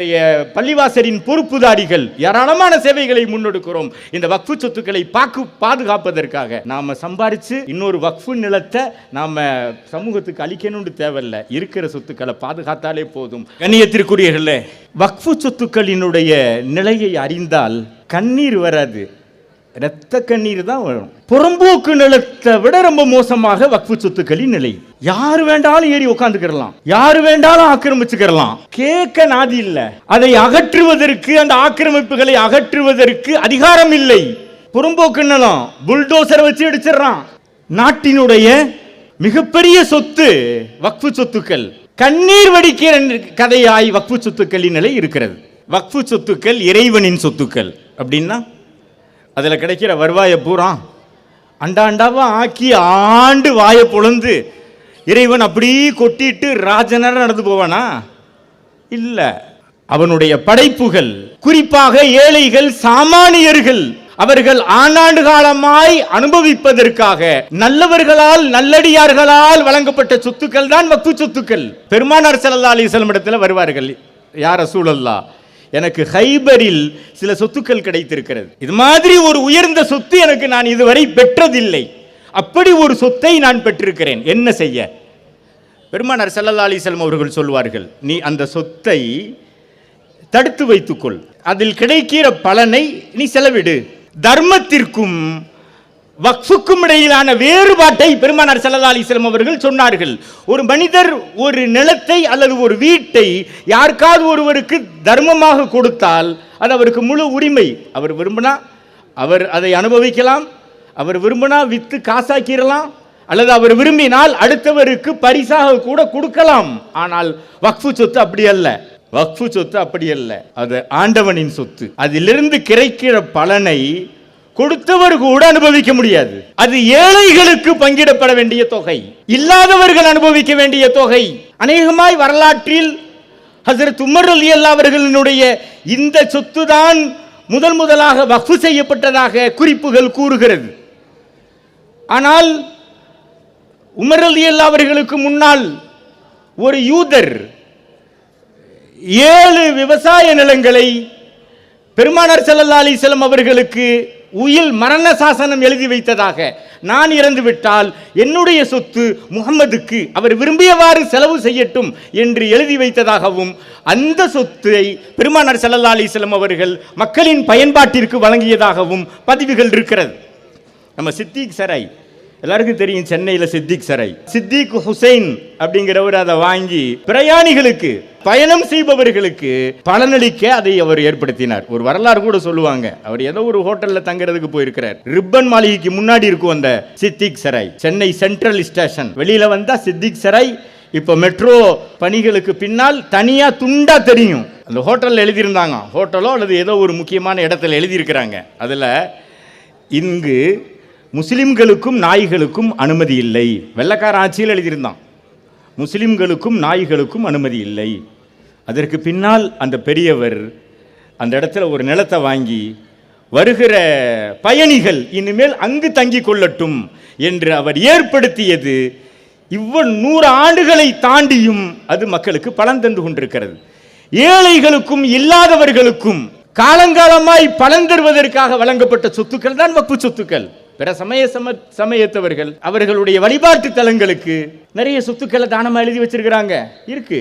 நம்முடைய பள்ளிவாசலின் பொறுப்புதாரிகள் ஏராளமான சேவைகளை முன்னெடுக்கிறோம். இந்த வக்ஃபு சொத்துக்களை பாக்கு பாதுகாப்பதற்காக நாம சம்பாரிச்சு இன்னொரு வக்ஃபு நிலத்தை நாம சமூகத்துக்கு அளிக்கணும்னு தேவையில்ல. இருக்கிற சொத்துக்களை பாதுகாத்தாலே போதும். கண்ணியத்திற்குரியர்களே வக்ஃபு சொத்துக்களினுடைய நிலையை அறிந்தால் கண்ணீர் வராது. இரத்த கண்ணீர் தான் வரும். புறம்போக்கு நிலத்தை விட ரொம்ப மோசமாக வக்ஃபு சொத்துக்களின் நிலை. யாரு வேண்டாலும் ஏறி உட்காந்துக்கிறலாம் யாரு வேண்டாலும் ஆக்கிரமிச்சுக்கிறலாம் கேட்க நாதி இல்லை. அதை அகற்றுவதற்கு அந்த ஆக்கிரமிப்புகளை அகற்றுவதற்கு அதிகாரம் இல்லை. புறம்போக்கு நிலம் புல்டோசரை வச்சு அடிச்சிடறான் நாட்டினுடைய மிகப்பெரிய சொத்து வக்ஃபு சொத்துக்கள். கண்ணீர் வடிக்கிற கதையாய் வக்ஃபு சொத்துக்களின் நிலை இருக்கிறது. வக்ஃபு சொத்துக்கள் இறைவனின் சொத்துக்கள் அப்படின்னா அதில் கிடைக்கிற வருவாயை பூரா அண்டாண்டாவா ஆக்கி ஆண்டு வாயை பொழுந்து இறைவன் அப்படி கொட்டிட்டு ராஜனர் நடந்து போவானா? இல்லை. அவனுடைய படைப்புகள் குறிப்பாக ஏழைகள் சாமானியர்கள் அவர்கள் ஆண்டாண்டு காலமாய் அனுபவிப்பதற்காக நல்லவர்களால் நல்லடியார்களால் வழங்கப்பட்ட சொத்துக்கள் தான் வக்ஃபு சொத்துக்கள். பெருமானார் ஸல்லல்லாஹு அலைஹி இடத்துல வருவார்கள். யார சூழல்லா எனக்கு ஹைபரில் சில சொத்துக்கள் கிடைத்திருக்கிறது. இது மாதிரி ஒரு உயர்ந்த சொத்து எனக்கு நான் இதுவரை பெற்றதில்லை. அப்படி ஒரு சொத்தை நான் பெற்றிருக்கிறேன். என்ன செய்ய? பெருமானார் ஸல்லல்லாஹு அலிசல்லம் அவர்கள் சொல்வார்கள் நீ அந்த சொத்தை தடுத்து வைத்துக்கொள். அதில் கிடைக்கிற பலனை நீ செலவிடு. தர்மத்திற்கும் வக்ஃபுக்கும் இடையிலான வேறுபாட்டை பெருமானார் ஸல்லல்லாஹு அலிஸ்லம் அவர்கள் சொன்னார்கள். ஒரு மனிதர் ஒரு நிலத்தை அல்லது ஒரு வீட்டை யாருக்காவது ஒருவருக்கு தர்மமாக கொடுத்தால் அது அவருக்கு முழு உரிமை. அவர் விரும்பினா அவர் அதை அனுபவிக்கலாம். அவர் விரும்பினா வித்து காசாக்கிடலாம். அல்லது அவர் விரும்பினால் அடுத்தவருக்கு பரிசாக கூட கொடுக்கலாம். ஆனால் வக்ஃபு சொத்து அப்படி அல்ல. வக்ஃபு சொத்து அப்படி அல்ல. அது ஆண்டவனின் சொத்து. அதிலிருந்து கிடைக்கிற பலனை கொடுத்தவர் கூட அனுபவிக்க முடியாது. அது ஏழைகளுக்கு பங்கிடப்பட வேண்டிய தொகை. இல்லாதவர்கள் அனுபவிக்க வேண்டிய தொகை. அநேகமாய் வரலாற்றில் ஹசரத் உமர் அலி அல்லா அவர்களினுடைய இந்த சொத்து தான் முதல் முதலாக வக்ஃபு செய்யப்பட்டதாக குறிப்புகள் கூறுகிறது. ஆனால் உமர் அலி அல்லா அவர்களுக்கு முன்னால் ஒரு யூதர் ஏழு விவசாய நிலங்களை பெருமானார் ஸல்லல்லாஹு அலைஹி அவர்களுக்கு உயில் மரண சாசனம் எழுதி வைத்ததாக நான் இறந்துவிட்டால் என்னுடைய சொத்து முகம்மதுக்கு அவர் விரும்பியவாறு செலவு செய்யட்டும் என்று எழுதி வைத்ததாகவும் அந்த சொத்தை பெருமானார் ஸல்லல்லாஹு அலிஸ்லம் அவர்கள் மக்களின் பயன்பாட்டிற்கு வழங்கியதாகவும் பதிவுகள் இருக்கிறது. நம்ம சித்திக் சராய் எல்லாருக்கும் தெரியும் சென்னையில் சித்திக் சரை சித்திக் ஹுசைன் அப்படிங்கிறவர் அதை வாங்கி பிரயாணிகளுக்கு பயணம் செய்பவர்களுக்கு பலனளிக்க அதை அவர் ஏற்படுத்தினார். ஒரு வரலாறு கூட சொல்லுவாங்க. அவர் ஏதோ ஒரு ஹோட்டல்ல தங்குறதுக்கு போயிருக்கிறார். ரிப்பன் மாளிகைக்கு முன்னாடி இருக்கும் அந்த சித்திக் சராய் சென்னை சென்ட்ரல் ஸ்டேஷன். வெளியில வந்தா சித்திக் சராய் இப்போ மெட்ரோ பணிகளுக்கு பின்னால் தனியாக துண்டா தெரியும். அந்த ஹோட்டலில் எழுதியிருந்தாங்க. ஹோட்டலோ அல்லது ஏதோ ஒரு முக்கியமான இடத்துல எழுதியிருக்கிறாங்க. அதில் இங்கு முஸ்லிம்களுக்கும் நாய்களுக்கும் அனுமதி இல்லை. வெள்ளக்கார ஆட்சியில் எழுதியிருந்தான். முஸ்லிம்களுக்கும் நாய்களுக்கும் அனுமதி இல்லை. அதற்கு பின்னால் அந்த பெரியவர் அந்த இடத்துல ஒரு நிலத்தை வாங்கி வருகிற பயணிகள் இனிமேல் அங்கு தங்கிக் கொள்ளட்டும் என்று அவர் ஏற்படுத்தியது. இவ்வளவு நூறு ஆண்டுகளை தாண்டியும் அது மக்களுக்கு பலன் தந்து கொண்டிருக்கிறது. ஏழைகளுக்கும் இல்லாதவர்களுக்கும் காலங்காலமாய் பலன் தருவதற்காக வழங்கப்பட்ட சொத்துக்கள் தான் வப்பு சொத்துக்கள். பிற சமய சம சமயத்தவர்கள் அவர்களுடைய வழிபாட்டு தலங்களுக்கு நிறைய சொத்துக்களை தானமாக எழுதி வச்சிருக்கிறாங்க. இருக்கு.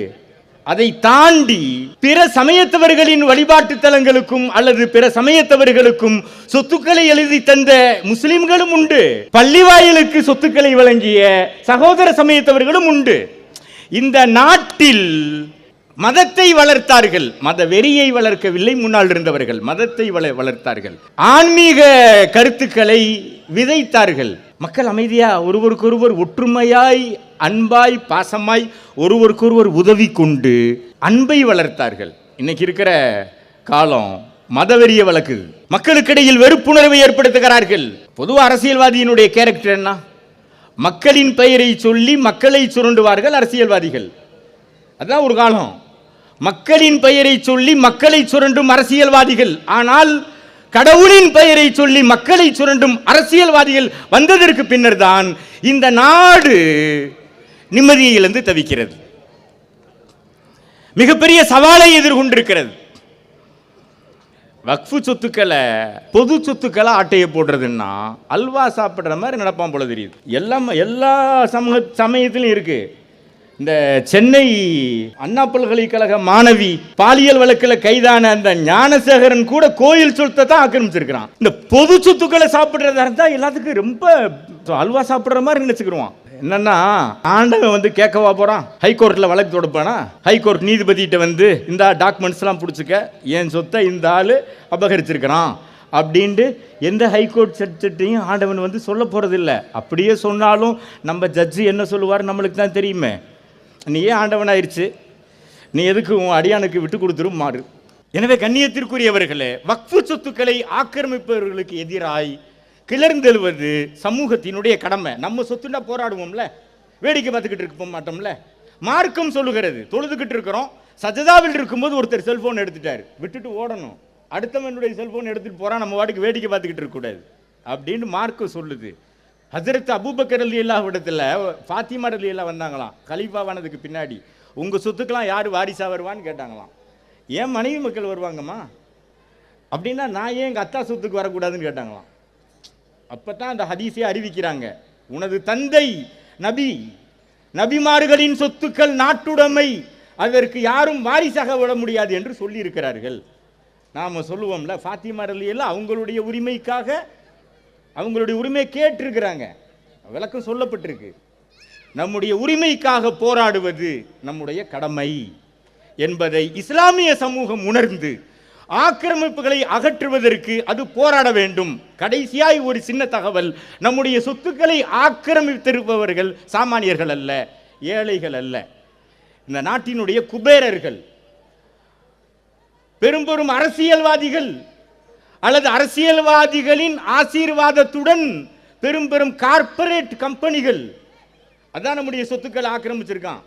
அதை தாண்டி பிற சமயத்தவர்களின் வழிபாட்டு தலங்களுக்கும் அல்லது பிற சமயத்தவர்களுக்கும் சொத்துக்களை எழுதி தந்த முஸ்லிம்களும் உண்டு. பள்ளிவாயிலுக்கு சொத்துக்களை வழங்கிய சகோதர சமயத்தவர்களும் உண்டு. இந்த நாட்டில் மதத்தை வளர்த்தார்கள். மத வெறியை வளர்க்கவில்லை முன்னால் இருந்தவர்கள். மதத்தை வள வளர்த்தார்கள். ஆன்மீக கருத்துக்களை விதைத்தார்கள். மக்கள் அமைதியா ஒருவருக்கொருவர் ஒற்றுமையாய் அன்பாய் பாசமாய் ஒருவருக்கொருவர் உதவி கொண்டு அன்பை வளர்த்தார்கள். இன்னைக்கு இருக்கிற காலம் மதவெறிய வழக்கு மக்களுக்கிடையில் வெறுப்புணர்வை ஏற்படுத்துகிறார்கள். பொதுவா அரசியல்வாதியினுடைய கேரக்டர் என்ன? மக்களின் பெயரை சொல்லி மக்களை சுரண்டுவார்கள் அரசியல்வாதிகள். அதுதான் ஒரு காலம். மக்களின் பெயரை சொல்லி மக்களை சுரண்டும் அரசியல்வாதிகள். ஆனால் கடவுளின் பெயரை சொல்லி மக்களை சுரண்டும் அரசியல்வாதிகள் வந்ததற்கு பின்னர் தான் இந்த நாடு நிம்மதியை இழந்து தவிக்கிறது. மிகப்பெரிய சவாலை எதிர்கொண்டிருக்கிறது. வக்ஃபு சொத்துக்களை பொது சொத்துக்களை ஆட்டையை போடுறதுன்னா அல்வா சாப்பிட்ற மாதிரி நடப்பான் போல தெரியுது. எல்லாம் எல்லா சமூக சமயத்திலும் இருக்குது இந்த சென்னை அண்ணா பல்கலைக்கழக மாணவி பாலியல் வழக்கில் கைதான அந்த ஞானசேகரன் கூட கோயில் சொத்தை தான் ஆக்கிரமிச்சிருக்கிறான். இந்த பொது சொத்துக்களை சாப்பிட்றதா இருந்தால் எல்லாத்துக்கும் ரொம்ப அல்வா சாப்பிட்ற மாதிரி நினச்சிக்கிடுவான். என்னன்னா ஆண்டவன் வந்து கேட்கவா போறான். ஹைகோர்ட்ல வழக்கு தொடுப்பானா? ஹைகோர்ட் நீதிபதிகிட்ட வந்து இந்த டாக்குமெண்ட்ஸ்லாம் பிடிச்சிக்க என் சொத்தை இந்த ஆளு அபகரிச்சிருக்கிறான் அப்படின்ட்டு எந்த ஹைகோர்ட் சட்டத்தையும் ஆண்டவன் வந்து சொல்ல போகிறதில்ல அப்படியே சொன்னாலும் நம்ம ஜட்ஜி என்ன சொல்லுவார்? நம்மளுக்கு தான் தெரியுமே. நீ ஏன் ஆண்டவன் ஆயிடுச்சு நீ எதுக்கு உன் அடியானுக்கு விட்டு கொடுத்துரும் மாறு. எனவே கண்ணியத்திற்குரியவர்களே வக்ஃபு சொத்துக்களை ஆக்கிரமிப்பவர்களுக்கு எதிராய் கிளர்ந்தெழுவது சமூகத்தினுடைய கடமை. நம்ம சொத்துன்னா போராடுவோம்ல. வேடிக்கை பார்த்துக்கிட்டு இருக்க மாட்டோம்ல. மார்க்கம் சொல்லுகிறது தொழுதுகிட்டு இருக்கிறோம். சஜதாவில் இருக்கும்போது ஒருத்தர் செல்போன் எடுத்துட்டார். விட்டுட்டு ஓடணும். அடுத்தவனுடைய செல்போன் எடுத்துகிட்டு போகிறான் நம்ம வாட்டுக்கு வேடிக்கை பார்த்துக்கிட்டு இருக்கக்கூடாது அப்படின்னு மார்க்கம் சொல்லுது. ஹசரத் அபூபக்கர் அலி அல்லா இடத்துல ஃபாத்திமா அலி எல்லாம் வந்தாங்களாம் கலீஃபாவானதுக்கு பின்னாடி. உங்கள் சொத்துக்கெலாம் யார் வாரிசாக வருவான்னு கேட்டாங்களாம். ஏன் மனைவி மக்கள் வருவாங்கம்மா? அப்படின்னா நான் ஏன் எங்கள் அத்தா சொத்துக்கு வரக்கூடாதுன்னு கேட்டாங்களாம். அப்போ தான் அந்த ஹதீஸே அறிவிக்கிறாங்க. உனது தந்தை நபி நபிமார்களின் சொத்துக்கள் நாட்டுடைமை அதற்கு யாரும் வாரிசாக விட முடியாது என்று சொல்லியிருக்கிறார்கள். நாம் சொல்லுவோம்ல ஃபாத்திமா அலியெல்லாம் அவங்களுடைய உரிமைக்காக அவங்களுடைய உரிமையை கேட்டிருக்கிறாங்க. விளக்கம் சொல்லப்பட்டிருக்கு. நம்முடைய உரிமைக்காக போராடுவது நம்முடைய கடமை என்பதை இஸ்லாமிய சமூகம் உணர்ந்து ஆக்கிரமிப்புகளை அகற்றுவதற்கு அது போராட வேண்டும். கடைசியாய் ஒரு சின்ன தகவல் நம்முடைய சொத்துக்களை ஆக்கிரமித்திருப்பவர்கள் சாமானியர்கள் அல்ல ஏழைகள் அல்ல. இந்த நாட்டினுடைய குபேரர்கள் பெரும்பெரும் அரசியல்வாதிகள் அல்லது அரசியல்வாதிகளின் ஆசீர்வாதத்துடன் பெரும் பெரும் கார்ப்பரேட் கம்பெனிகள் அதான் நம்முடைய சொத்துக்களை ஆக்கிரமிச்சிருக்கான்.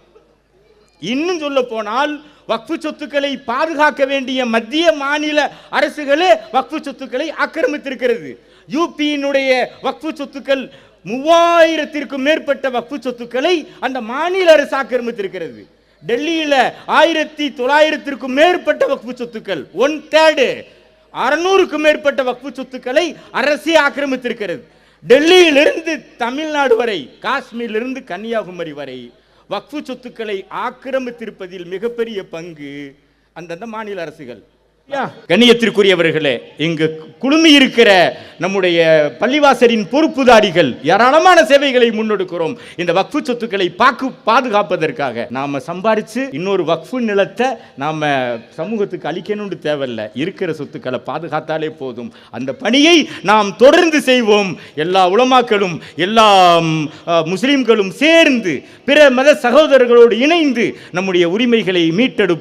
இன்னும் சொல்ல போனால் வக்ஃபு சொத்துக்களை பாதுகாக்க வேண்டிய மத்திய மாநில அரசுகளே வக்ஃபு சொத்துக்களை ஆக்கிரமித்திருக்கிறது. யூபியினுடைய வக்ஃபு சொத்துக்கள் மூவாயிரத்திற்கும் மேற்பட்ட வக்ஃபு சொத்துக்களை அந்த மாநில அரசு ஆக்கிரமித்திருக்கிறது. டெல்லியில் ஆயிரத்தி தொள்ளாயிரத்திற்கும் மேற்பட்ட வக்ஃபு சொத்துக்கள் ஒன் தேர்டு அறுநூறுக்கும் மேற்பட்ட வக்ஃபு சொத்துக்களை அரசே ஆக்கிரமித்திருக்கிறது. டெல்லியிலிருந்து தமிழ்நாடு வரை காஷ்மீரிலிருந்து கன்னியாகுமரி வரை வக்ஃபு சொத்துக்களை ஆக்கிரமித்திருப்பதில் மிகப்பெரிய பங்கு அந்தந்த மாநில அரசுகள். கண்ணியத்திற்குரியவர்களே இங்கு குழுமி இருக்கிற நம்முடைய பள்ளிவாசரின் பொறுப்புதாரிகள் ஏராளமான சேவைகளை முன்னெடுக்கிறோம். இந்த வக்ஃபு சொத்துக்களை பாக்கு பாதுகாப்பதற்காக நாம சம்பாரிச்சு இன்னொரு வக்ஃபு நிலத்தை நாம சமூகத்துக்கு அளிக்கணும்னு தேவையில்லை. இருக்கிற சொத்துக்களை பாதுகாத்தாலே போதும். அந்த பணியை நாம் தொடர்ந்து செய்வோம். எல்லா உலமாக்களும் எல்லா முஸ்லீம்களும் சேர்ந்து பிற மத சகோதரர்களோடு இணைந்து நம்முடைய உரிமைகளை மீட்டெடுப்போம்.